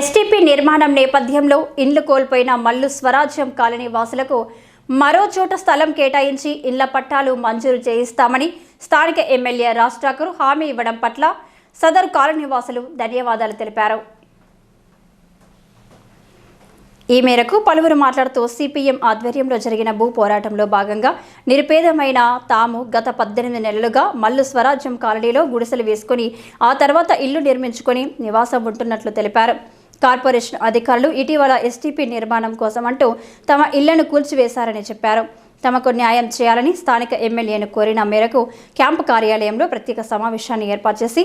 STP నిర్మాణం నేపథ్యంలో ఇండ్లు కోల్పోయిన మల్లు స్వరాజ్యం కాలనీ వాసులకు మరో చోట స్థలం కేటాయించి ఇండ్ల పట్టాలు మంజూరు చేయిస్తామని స్థానిక ఎమ్మెల్యే రాజ్ ఠాకూర్ హామీ ఇవ్వడం పట్ల సదరు కాలనీ వాసులు ధన్యవాదాలు తెలిపారు. ఈ మేరకు పలువురు మాట్లాడుతూ సిపిఎం ఆధ్వర్యంలో జరిగిన భూ పోరాటంలో భాగంగా నిరుపేదమైన తాము గత పద్దెనిమిది నెలలుగా మల్లు స్వరాజ్యం కాలనీలో గుడిసెలు వేసుకుని ఆ తర్వాత ఇల్లు నిర్మించుకొని నివాసం ఉంటున్నట్లు తెలిపారు. కార్పొరేషన్ అధికారులు ఇటీవల ఎస్టీపీ నిర్మాణం కోసం అంటూ తమ ఇళ్ళను కూల్చివేశారని చెప్పారు. తమకు న్యాయం చేయాలని స్థానిక ఎమ్మెల్యేను కోరిన మేరకు క్యాంపు కార్యాలయంలో ప్రత్యేక సమావేశాన్ని ఏర్పాటు చేసి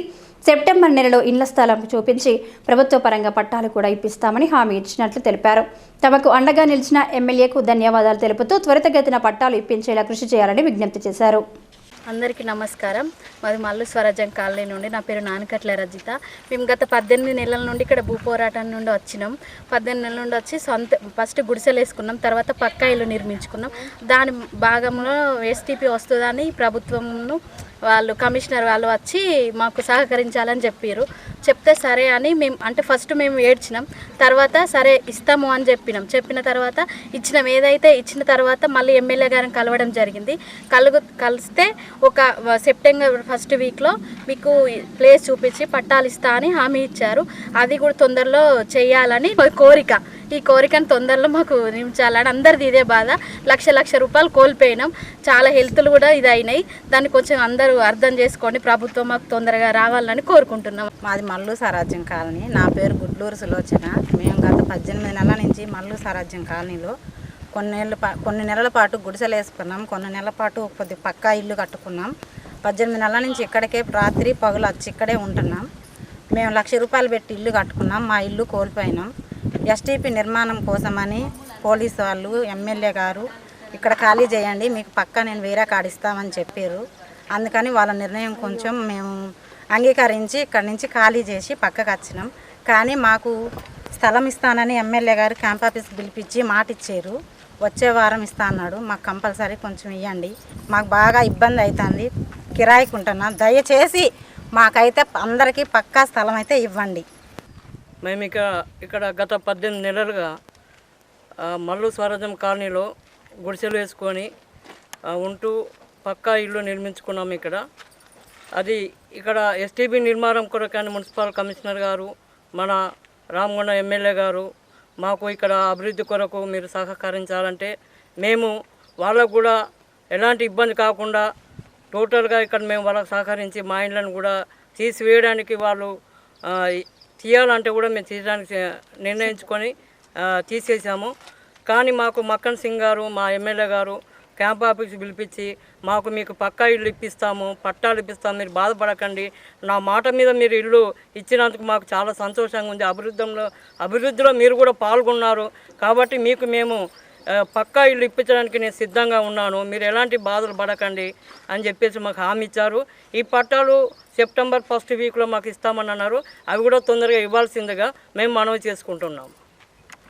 సెప్టెంబర్ నెలలో ఇళ్ళ స్థలం చూపించి ప్రభుత్వ పరంగా పట్టాలు కూడా ఇప్పిస్తామని హామీ ఇచ్చినట్లు తెలిపారు. తమకు అండగా నిలిచిన ఎమ్మెల్యేకు ధన్యవాదాలు తెలుపుతూ త్వరితగతిన పట్టాలు ఇప్పించేలా కృషి చేయాలని విజ్ఞప్తి చేశారు. అందరికీ నమస్కారం. మాది మల్లు స్వరాజ్యం కాలనీ నుండి నా పేరు నానకట్ల రజిత. మేము గత పద్దెనిమిది నెలల నుండి ఇక్కడ భూ పోరాటం నుండి వచ్చినాం. పద్దెనిమిది నెలల నుండి వచ్చి సొంత ఫస్ట్ గుడిసెలు వేసుకున్నాం తర్వాత పక్కా ఇల్లు నిర్మించుకున్నాం. దాని భాగంలో ఎస్టీపీ వస్తుందని ప్రభుత్వంను వాళ్ళు కమిషనర్ వాళ్ళు వచ్చి మాకు సహకరించాలని చెప్పారు చెప్తే సరే అని మేము అంటే ఫస్ట్ మేము ఏడ్చినాం. తర్వాత సరే ఇస్తాము అని చెప్పినాం. చెప్పిన తర్వాత ఇచ్చినాం. ఏదైతే ఇచ్చిన తర్వాత మళ్ళీ ఎమ్మెల్యే గారిని కలవడం జరిగింది. కలుగు కలిస్తే ఒక సెప్టెంబర్ ఫస్ట్ వీక్లో మీకు ప్లేస్ చూపించి పట్టాలు ఇస్తా అని హామీ ఇచ్చారు. అది కూడా తొందరలో చేయాలని ఒక కోరిక. ఈ కోరికను తొందరలో మాకు నిమించాలని అందరిది ఇదే బాధ. లక్ష లక్ష రూపాయలు కోల్పోయినాం. చాలా హెల్త్లు కూడా ఇది అయినాయి దాన్ని కొంచెం అందరూ అర్థం చేసుకోండి. ప్రభుత్వం మాకు తొందరగా రావాలని కోరుకుంటున్నాం. మాది మల్లు సారాజ్యం కాలనీ. నా పేరు గుడ్లూరు సులోచన. మేము గత పద్దెనిమిది నెలల నుంచి మల్లు సారాజ్యం కాలనీలో కొన్ని పా కొన్ని నెలల పాటు గుడిసెలు వేసుకున్నాం. కొన్ని నెలల పాటు కొద్ది పక్కా ఇల్లు కట్టుకున్నాం. పద్దెనిమిది నెలల నుంచి ఇక్కడికే రాత్రి పగులు వచ్చి ఇక్కడే ఉంటున్నాం. మేము లక్ష రూపాయలు పెట్టి ఇల్లు కట్టుకున్నాం. మా ఇల్లు కోల్పోయినాం. ఎస్టీపీ నిర్మాణం కోసమని పోలీసు వాళ్ళు ఎమ్మెల్యే గారు ఇక్కడ ఖాళీ చేయండి మీకు పక్కా నేను వేరే కాడిస్తామని చెప్పారు. అందుకని వాళ్ళ నిర్ణయం కొంచెం మేము అంగీకరించి ఇక్కడి నుంచి ఖాళీ చేసి పక్కకు వచ్చినాం. కానీ మాకు స్థలం ఇస్తానని ఎమ్మెల్యే గారు క్యాంప్ ఆఫీస్ పిలిపించి మాట ఇచ్చారు. వచ్చే వారం ఇస్తా అన్నాడు. మాకు కంపల్సరీ కొంచెం ఇవ్వండి మాకు బాగా ఇబ్బంది అవుతుంది కిరాయికి ఉంటున్నాం. దయచేసి మాకైతే అందరికీ పక్కా స్థలం అయితే ఇవ్వండి. మేము ఇక ఇక్కడ గత పద్దెనిమిది నెలలుగా మల్లు స్వరాజ్యం కాలనీలో గుడిసెలు వేసుకొని ఉంటూ పక్కా ఇల్లు నిర్మించుకున్నాము ఇక్కడ. అది ఇక్కడ ఎస్టీబీ నిర్మాణం కొరకని మున్సిపల్ కమిషనర్ గారు మన రామగుండ ఎమ్మెల్యే గారు మాకు ఇక్కడ అభివృద్ధి కొరకు మీరు సహకరించాలంటే మేము వాళ్ళకు కూడా ఎలాంటి ఇబ్బంది కాకుండా టోటల్గా ఇక్కడ మేము వాళ్ళకు సహకరించి మా ఇండ్లను కూడా తీసివేయడానికి వాళ్ళు తీయాలంటే కూడా మేము తీయడానికి నిర్ణయించుకొని తీసేసాము. కానీ మాకు మక్కన్ సింగ్ గారు మా ఎమ్మెల్యే గారు క్యాంప్ ఆఫీస్ పిలిపించి మాకు మీకు పక్కా ఇల్లు ఇప్పిస్తాము పట్టాలు ఇప్పిస్తాము మీరు బాధపడకండి. నా మాట మీద మీరు ఇల్లు ఇచ్చినందుకు మాకు చాలా సంతోషంగా ఉంది. అభివృద్ధిలో అభివృద్ధిలో మీరు కూడా పాల్గొన్నారు. కాబట్టి మీకు మేము పక్కా ఇల్లు ఇప్పించడానికి నేను సిద్ధంగా ఉన్నాను. మీరు ఎలాంటి బాధలు పడకండి అని చెప్పేసి మాకు హామీ ఇచ్చారు. ఈ పట్టాలు సెప్టెంబర్ ఫస్ట్ వీక్లో మాకు ఇస్తామని అన్నారు. అవి కూడా తొందరగా ఇవ్వాల్సిందిగా మేము మనవి చేసుకుంటున్నాం.